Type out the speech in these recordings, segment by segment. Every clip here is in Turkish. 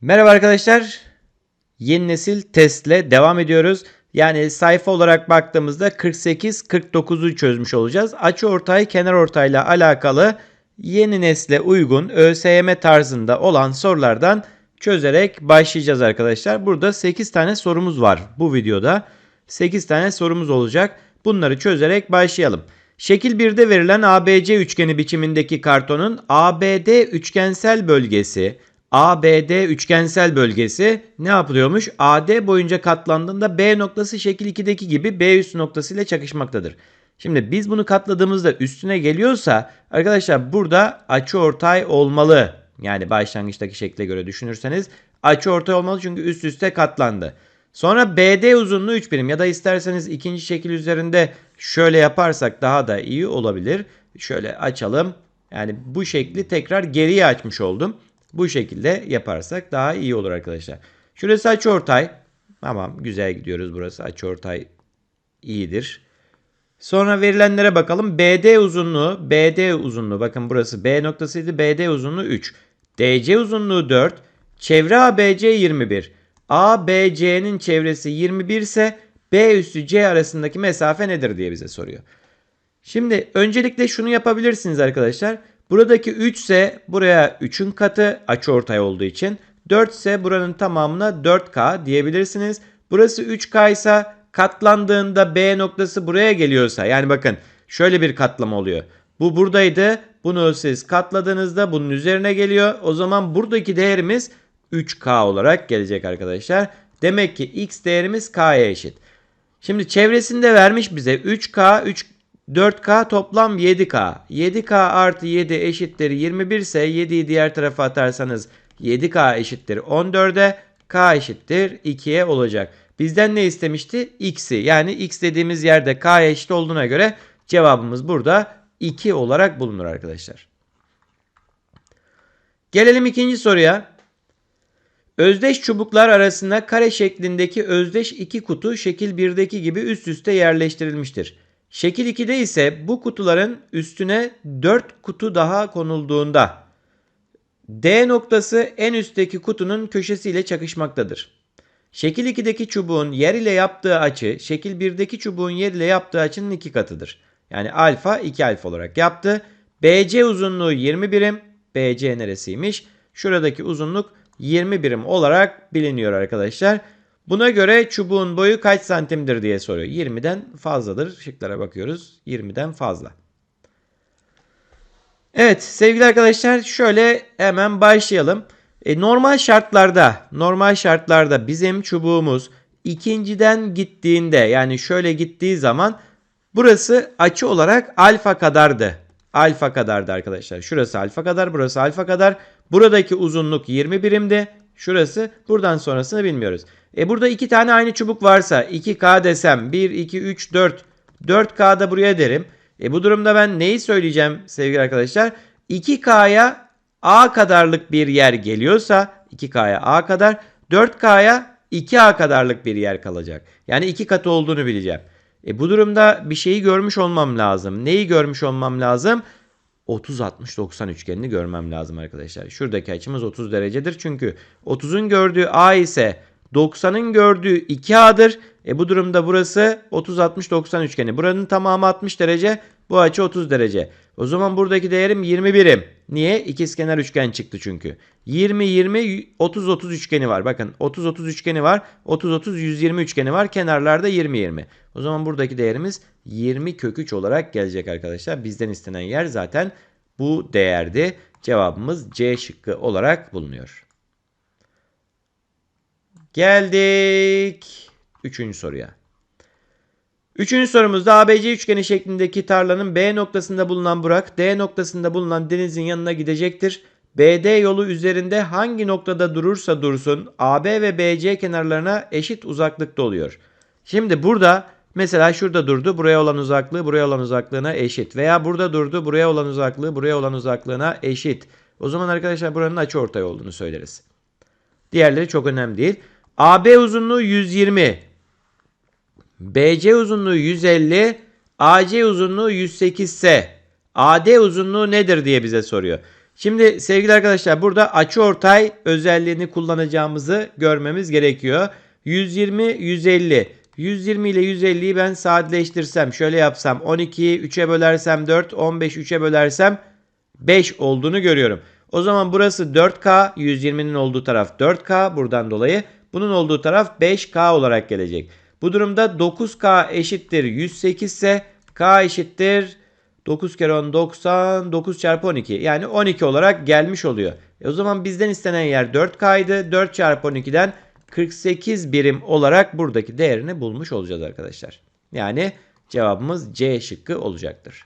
Merhaba arkadaşlar. Yeni nesil testle devam ediyoruz. Yani sayfa olarak baktığımızda 48-49'u çözmüş olacağız. Açı ortay, kenar ortayla alakalı yeni nesle uygun ÖSYM tarzında olan sorulardan çözerek başlayacağız arkadaşlar. Burada 8 tane sorumuz var bu videoda. 8 tane sorumuz olacak. Bunları çözerek başlayalım. Şekil 1'de verilen ABC üçgeni biçimindeki kartonun ABD üçgensel bölgesi ABD üçgensel bölgesi ne yapılıyormuş? AD boyunca katlandığında B noktası şekil 2'deki gibi B üstü noktası ile çakışmaktadır. Şimdi biz bunu katladığımızda üstüne geliyorsa arkadaşlar burada açı ortay olmalı. Yani başlangıçtaki şekle göre düşünürseniz açı ortay olmalı çünkü üst üste katlandı. Sonra BD uzunluğu 3 birim ya da isterseniz ikinci şekil üzerinde şöyle yaparsak daha da iyi olabilir. Şöyle açalım. Yani bu şekli tekrar geriye açmış oldum. Bu şekilde yaparsak daha iyi olur arkadaşlar. Şurası açıortay. Tamam güzel gidiyoruz burası. Açıortay iyidir. Sonra verilenlere bakalım. BD uzunluğu, BD uzunluğu bakın burası B noktasıydı. BD uzunluğu 3. DC uzunluğu 4. Çevre ABC 21. ABC'nin çevresi 21 ise B üstü C arasındaki mesafe nedir diye bize soruyor. Şimdi öncelikle şunu yapabilirsiniz arkadaşlar. Buradaki 3 ise buraya 3'ün katı açıortay olduğu için 4 ise buranın tamamına 4K diyebilirsiniz. Burası 3K ise katlandığında B noktası buraya geliyorsa yani bakın şöyle bir katlama oluyor. Bu buradaydı. Bunu siz katladığınızda bunun üzerine geliyor. O zaman buradaki değerimiz 3K olarak gelecek arkadaşlar. Demek ki X değerimiz K'ya eşit. Şimdi çevresinde vermiş bize 3K, 3 4K toplam 7K. 7K artı 7 eşittir 21 ise 7'yi diğer tarafa atarsanız 7K eşittir 14'e. K eşittir 2'ye olacak. Bizden ne istemişti? X'i. Yani X dediğimiz yerde K'ya eşit olduğuna göre cevabımız burada 2 olarak bulunur arkadaşlar. Gelelim ikinci soruya. Özdeş çubuklar arasında kare şeklindeki özdeş iki kutu şekil 1'deki gibi üst üste yerleştirilmiştir. Şekil 2'de ise bu kutuların üstüne 4 kutu daha konulduğunda D noktası en üstteki kutunun köşesiyle çakışmaktadır. Şekil 2'deki çubuğun yer ile yaptığı açı şekil 1'deki çubuğun yer ile yaptığı açının 2 katıdır. Yani alfa 2 alfa olarak yaptı. BC uzunluğu 20 birim. BC neresiymiş? Şuradaki uzunluk 20 birim olarak biliniyor arkadaşlar. Buna göre çubuğun boyu kaç santimdir diye soruyor. 20'den fazladır. Şıklara bakıyoruz. 20'den fazla. Evet sevgili arkadaşlar şöyle hemen başlayalım. E, normal şartlarda normal şartlarda bizim çubuğumuz ikinciden gittiğinde yani şöyle gittiği zaman burası açı olarak alfa kadardı. Alfa kadardı arkadaşlar. Şurası alfa kadar burası alfa kadar. Buradaki uzunluk 20 birimdi. Şurası buradan sonrasını bilmiyoruz. E burada iki tane aynı çubuk varsa 2K desem 1, 2, 3, 4. 4K da buraya derim. E bu durumda ben neyi söyleyeceğim sevgili arkadaşlar? 2K'ya A kadarlık bir yer geliyorsa 2K'ya A kadar 4K'ya 2A kadarlık bir yer kalacak. Yani iki katı olduğunu bileceğim. E bu durumda bir şeyi görmüş olmam lazım. Neyi görmüş olmam lazım? 30-60-90 üçgenini görmem lazım arkadaşlar. Şuradaki açımız 30 derecedir. Çünkü 30'un gördüğü A ise 90'ın gördüğü 2A'dır. E bu durumda burası 30-60-90 üçgeni. Buranın tamamı 60 derece. Bu açı 30 derece. O zaman buradaki değerim 20 birim. Niye? İkizkenar üçgen çıktı çünkü. 20-20-30-30 üçgeni var. Bakın 30-30 üçgeni var. 30-30-120 üçgeni var. Kenarlarda 20-20. O zaman buradaki değerimiz 20 kök 3 olarak gelecek arkadaşlar. Bizden istenen yer zaten bu değerdi. Cevabımız C şıkkı olarak bulunuyor. Geldik üçüncü soruya. Üçüncü sorumuzda ABC üçgeni şeklindeki tarlanın B noktasında bulunan Burak, D noktasında bulunan Deniz'in yanına gidecektir. BD yolu üzerinde hangi noktada durursa dursun AB ve BC kenarlarına eşit uzaklıkta oluyor. Şimdi burada mesela şurada durdu buraya olan uzaklığı buraya olan uzaklığına eşit. Veya burada durdu buraya olan uzaklığı buraya olan uzaklığına eşit. O zaman arkadaşlar buranın açıortay olduğunu söyleriz. Diğerleri çok önemli değil. AB uzunluğu 120. BC uzunluğu 150. AC uzunluğu 108 ise AD uzunluğu nedir diye bize soruyor. Şimdi sevgili arkadaşlar burada açıortay özelliğini kullanacağımızı görmemiz gerekiyor. 120, 150. 120 ile 150'yi ben sadeleştirsem şöyle yapsam 12'yi 3'e bölersem 4, 15 3'e bölersem 5 olduğunu görüyorum. O zaman burası 4K, 120'nin olduğu taraf 4K buradan dolayı. Bunun olduğu taraf 5K olarak gelecek. Bu durumda 9K eşittir 108 ise K eşittir 9 kere 10 90 9 çarpı 12 yani 12 olarak gelmiş oluyor. E o zaman bizden istenen yer 4K'ydı. 4 çarpı 12'den 48 birim olarak buradaki değerini bulmuş olacağız arkadaşlar. Yani cevabımız C şıkkı olacaktır.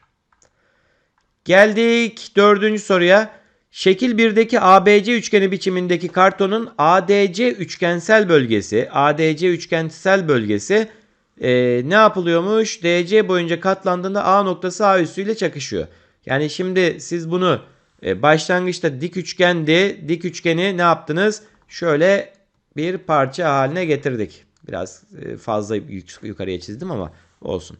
Geldik dördüncü soruya. Şekil 1'deki ABC üçgeni biçimindeki kartonun ADC üçgensel bölgesi, ADC üçgensel bölgesi e, ne yapılıyormuş? DC boyunca katlandığında A noktası A üssüyle çakışıyor. Yani şimdi siz bunu e, başlangıçta dik üçgendi. Dik üçgeni ne yaptınız? Şöyle bir parça haline getirdik. Biraz e, fazla yuk- yukarıya çizdim ama olsun.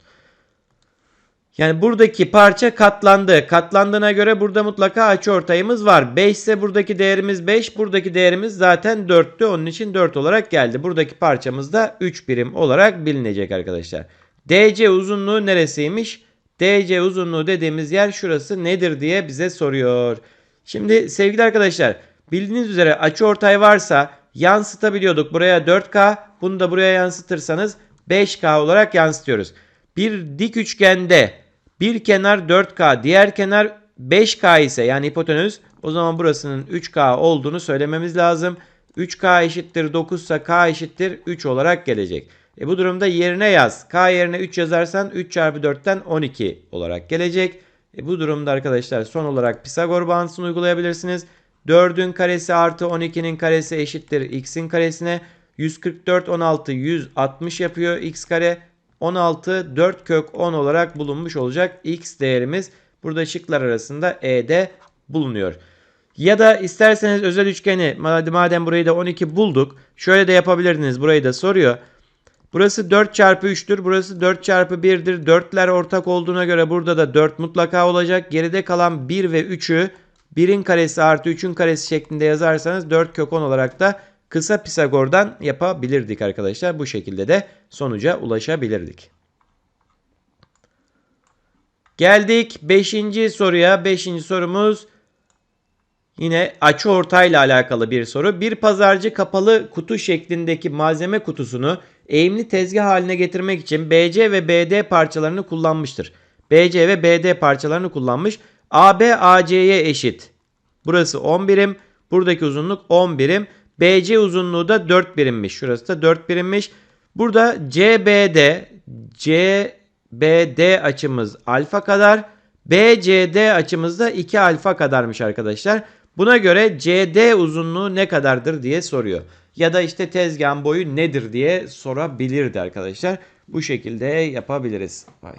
Yani buradaki parça katlandı. Katlandığına göre burada mutlaka açıortayımız var. 5 ise buradaki değerimiz 5. Buradaki değerimiz zaten 4'tü. Onun için 4 olarak geldi. Buradaki parçamız da 3 birim olarak bilinecek arkadaşlar. DC uzunluğu neresiymiş? DC uzunluğu dediğimiz yer şurası nedir diye bize soruyor. Şimdi sevgili arkadaşlar bildiğiniz üzere açıortay varsa yansıtabiliyorduk. Buraya 4K bunu da buraya yansıtırsanız 5K olarak yansıtıyoruz. Bir dik üçgende bir kenar 4K diğer kenar 5K ise yani hipotenüs o zaman burasının 3K olduğunu söylememiz lazım. 3K eşittir 9 ise K eşittir 3 olarak gelecek. E bu durumda yerine yaz. K yerine 3 yazarsan 3 çarpı 4'ten 12 olarak gelecek. E bu durumda arkadaşlar son olarak Pisagor bağıntısını uygulayabilirsiniz. 4'ün karesi artı 12'nin karesi eşittir x'in karesine. 144 16 160 yapıyor x kare. 16 4 kök 10 olarak bulunmuş olacak x değerimiz. Burada şıklar arasında E'de bulunuyor. Ya da isterseniz özel üçgeni madem burayı da 12 bulduk. Şöyle de yapabilirdiniz. Burayı da soruyor. Burası 4 çarpı 3'tür. Burası 4 çarpı 1'dir. 4'ler ortak olduğuna göre burada da 4 mutlaka olacak. Geride kalan 1 ve 3'ü 1'in karesi artı 3'ün karesi şeklinde yazarsanız 4 kök 10 olarak da kısa Pisagor'dan yapabilirdik arkadaşlar. Bu şekilde de sonuca ulaşabilirdik. Geldik 5. soruya. 5. sorumuz yine açı ortayla alakalı bir soru. Bir pazarcı kapalı kutu şeklindeki malzeme kutusunu eğimli tezgah haline getirmek için BC ve BD parçalarını kullanmıştır. BC ve BD parçalarını kullanmış. AB AC'ye eşit. Burası 10 birim. Buradaki uzunluk 10 birim. BC uzunluğu da 4 birimmiş. Şurası da 4 birimmiş. Burada CBD CBD açımız alfa kadar. BCD açımız da 2 alfa kadarmış arkadaşlar. Buna göre CD uzunluğu ne kadardır diye soruyor. Ya da işte tezgahın boyu nedir diye sorabilirdi arkadaşlar. Bu şekilde yapabiliriz. Vay.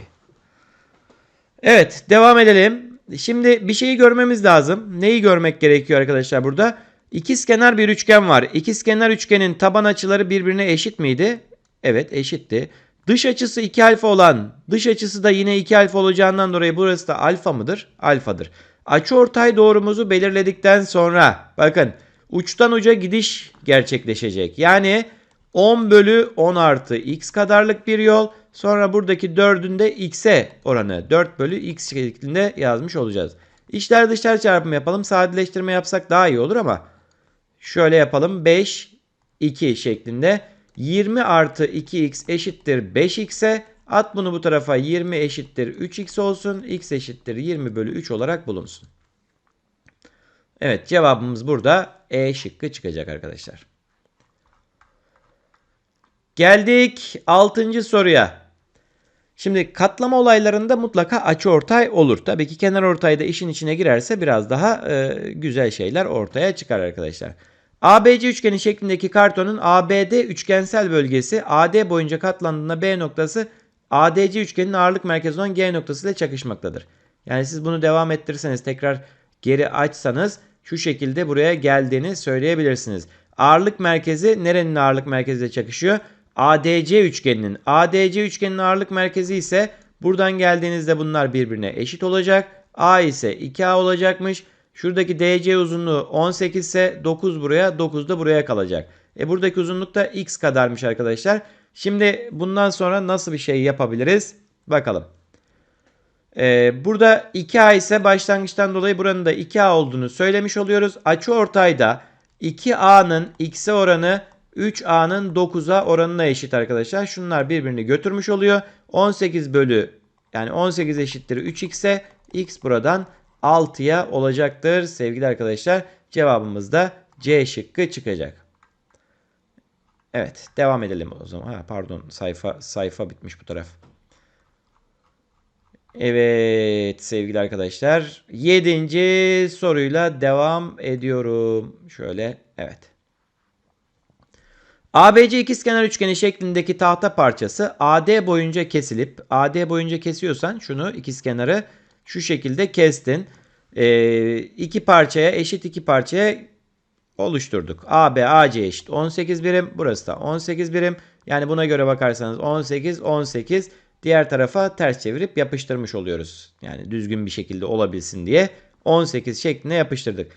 Evet devam edelim. Şimdi bir şeyi görmemiz lazım. Neyi görmek gerekiyor arkadaşlar burada? İkizkenar bir üçgen var. İkizkenar üçgenin taban açıları birbirine eşit miydi? Evet eşitti. Dış açısı 2 alfa olan dış açısı da yine 2 alfa olacağından dolayı burası da alfa mıdır? Alfadır. Açıortay doğrumuzu belirledikten sonra bakın uçtan uca gidiş gerçekleşecek. Yani 10 bölü 10 artı x kadarlık bir yol. Sonra buradaki 4'ün de x'e oranı 4 bölü x şeklinde yazmış olacağız. İçler dışlar çarpımı yapalım. Sadeleştirme yapsak daha iyi olur ama şöyle yapalım. 5 2 şeklinde 20 artı 2x eşittir 5x'e at bunu bu tarafa 20 eşittir 3x olsun. x eşittir 20 bölü 3 olarak bulunsun. Evet cevabımız burada E şıkkı çıkacak arkadaşlar. Geldik 6. soruya. Şimdi katlama olaylarında mutlaka açı ortay olur. Tabii ki kenar ortay da işin içine girerse biraz daha e, güzel şeyler ortaya çıkar arkadaşlar. ABC üçgeni şeklindeki kartonun ABD üçgensel bölgesi AD boyunca katlandığında B noktası ADC üçgenin ağırlık merkezi olan G noktası ile çakışmaktadır. Yani siz bunu devam ettirirseniz tekrar geri açsanız şu şekilde buraya geldiğini söyleyebilirsiniz. Ağırlık merkezi nerenin ağırlık merkeziyle çakışıyor? ADC üçgeninin. ADC üçgeninin ağırlık merkezi ise buradan geldiğinizde bunlar birbirine eşit olacak. A ise 2A olacakmış. Şuradaki DC uzunluğu 18 ise 9 buraya 9 da buraya kalacak. E buradaki uzunluk da x kadarmış arkadaşlar. Şimdi bundan sonra nasıl bir şey yapabiliriz? Bakalım. Ee, burada 2A ise başlangıçtan dolayı buranın da 2A olduğunu söylemiş oluyoruz. Açı ortayda 2A'nın x'e oranı 3A'nın 9'a oranına eşit arkadaşlar. Şunlar birbirini götürmüş oluyor. 18 bölü yani 18 eşittir 3x'e x buradan 6'ya olacaktır sevgili arkadaşlar. Cevabımız da C şıkkı çıkacak. Evet devam edelim o zaman. Ha, pardon sayfa sayfa bitmiş bu taraf. Evet sevgili arkadaşlar. Yedinci soruyla devam ediyorum. Şöyle evet. ABC ikizkenar üçgeni şeklindeki tahta parçası AD boyunca kesilip AD boyunca kesiyorsan şunu ikizkenarı şu şekilde kestin. Ee, iki parçaya eşit iki parçaya oluşturduk. AB AC eşit 18 birim. Burası da 18 birim. Yani buna göre bakarsanız 18 18 diğer tarafa ters çevirip yapıştırmış oluyoruz. Yani düzgün bir şekilde olabilsin diye 18 şeklinde yapıştırdık.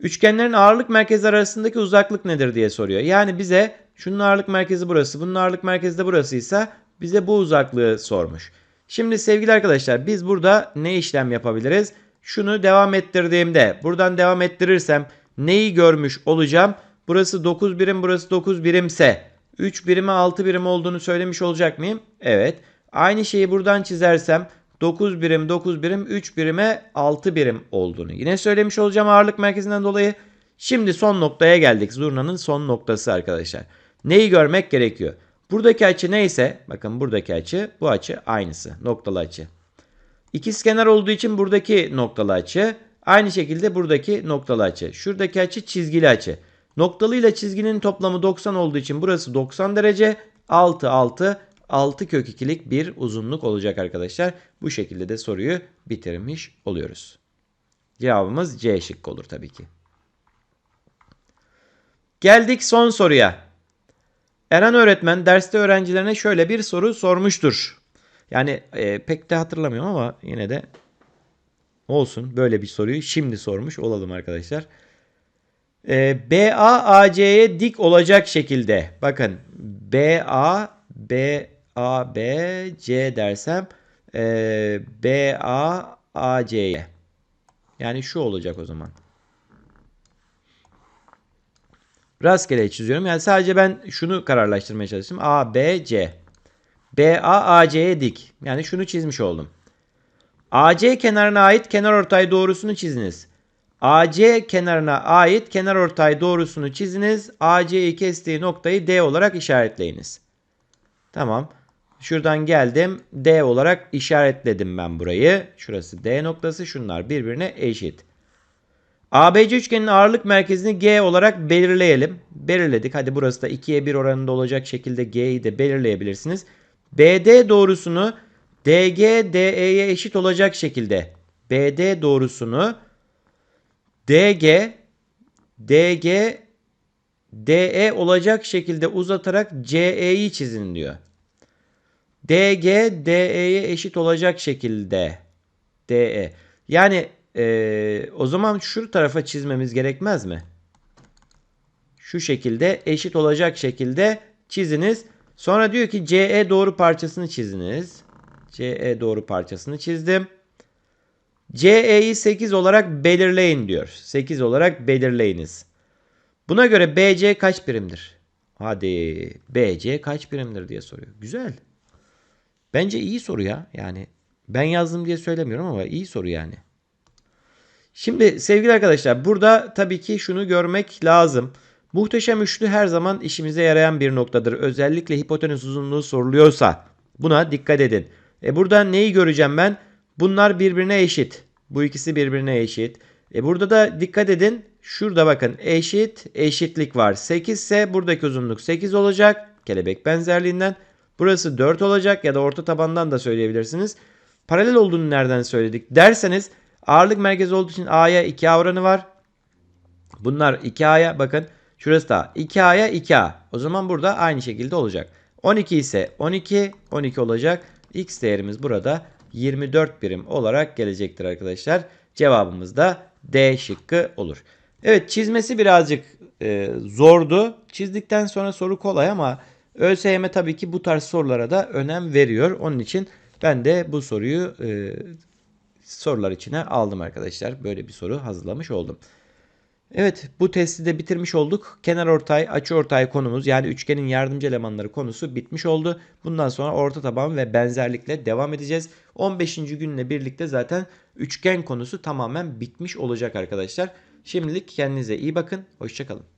Üçgenlerin ağırlık merkezi arasındaki uzaklık nedir diye soruyor. Yani bize şunun ağırlık merkezi burası, bunun ağırlık merkezi de burasıysa bize bu uzaklığı sormuş. Şimdi sevgili arkadaşlar biz burada ne işlem yapabiliriz? Şunu devam ettirdiğimde buradan devam ettirirsem neyi görmüş olacağım? Burası 9 birim, burası 9 birimse 3 birime 6 birim olduğunu söylemiş olacak mıyım? Evet. Aynı şeyi buradan çizersem 9 birim 9 birim 3 birime 6 birim olduğunu yine söylemiş olacağım ağırlık merkezinden dolayı. Şimdi son noktaya geldik. Zurnanın son noktası arkadaşlar. Neyi görmek gerekiyor? Buradaki açı neyse bakın buradaki açı bu açı aynısı noktalı açı. İkizkenar olduğu için buradaki noktalı açı aynı şekilde buradaki noktalı açı. Şuradaki açı çizgili açı. Noktalı ile çizginin toplamı 90 olduğu için burası 90 derece 6 6 6 kök 2'lik bir uzunluk olacak arkadaşlar. Bu şekilde de soruyu bitirmiş oluyoruz. Cevabımız C şıkkı olur tabii ki. Geldik son soruya. Eren öğretmen derste öğrencilerine şöyle bir soru sormuştur. Yani e, pek de hatırlamıyorum ama yine de olsun. Böyle bir soruyu şimdi sormuş olalım arkadaşlar. E, BA AC'ye dik olacak şekilde. Bakın BA B A B C dersem e, B A A C'ye. Yani şu olacak o zaman. Rastgele çiziyorum. Yani sadece ben şunu kararlaştırmaya çalıştım. A, B, C. B, A, A, C'ye dik. Yani şunu çizmiş oldum. AC kenarına ait kenar ortay doğrusunu çiziniz. AC kenarına ait kenar ortay doğrusunu çiziniz. AC'yi kestiği noktayı D olarak işaretleyiniz. Tamam. Şuradan geldim. D olarak işaretledim ben burayı. Şurası D noktası. Şunlar birbirine eşit. ABC üçgenin ağırlık merkezini G olarak belirleyelim. Belirledik. Hadi burası da 2'ye 1 oranında olacak şekilde G'yi de belirleyebilirsiniz. BD doğrusunu DG DE'ye eşit olacak şekilde BD doğrusunu DG DG DE olacak şekilde uzatarak CE'yi çizin diyor. DG DE'ye eşit olacak şekilde DE. Yani ee, o zaman şu tarafa çizmemiz gerekmez mi? Şu şekilde eşit olacak şekilde çiziniz. Sonra diyor ki CE doğru parçasını çiziniz. CE doğru parçasını çizdim. CE'yi 8 olarak belirleyin diyor. 8 olarak belirleyiniz. Buna göre BC kaç birimdir? Hadi BC kaç birimdir diye soruyor. Güzel. Bence iyi soru ya. Yani ben yazdım diye söylemiyorum ama iyi soru yani. Şimdi sevgili arkadaşlar burada tabii ki şunu görmek lazım. Muhteşem üçlü her zaman işimize yarayan bir noktadır. Özellikle hipotenüs uzunluğu soruluyorsa buna dikkat edin. E burada neyi göreceğim ben? Bunlar birbirine eşit. Bu ikisi birbirine eşit. E burada da dikkat edin. Şurada bakın eşit eşitlik var. 8 ise buradaki uzunluk 8 olacak. Kelebek benzerliğinden. Burası 4 olacak ya da orta tabandan da söyleyebilirsiniz. Paralel olduğunu nereden söyledik derseniz Ağırlık merkezi olduğu için A'ya 2A oranı var. Bunlar 2A'ya bakın. Şurası da 2A'ya 2A. O zaman burada aynı şekilde olacak. 12 ise 12, 12 olacak. X değerimiz burada 24 birim olarak gelecektir arkadaşlar. Cevabımız da D şıkkı olur. Evet çizmesi birazcık e, zordu. Çizdikten sonra soru kolay ama ÖSYM tabii ki bu tarz sorulara da önem veriyor. Onun için ben de bu soruyu e, sorular içine aldım arkadaşlar. Böyle bir soru hazırlamış oldum. Evet bu testi de bitirmiş olduk. Kenar ortay, açı ortay konumuz yani üçgenin yardımcı elemanları konusu bitmiş oldu. Bundan sonra orta taban ve benzerlikle devam edeceğiz. 15. günle birlikte zaten üçgen konusu tamamen bitmiş olacak arkadaşlar. Şimdilik kendinize iyi bakın. Hoşçakalın.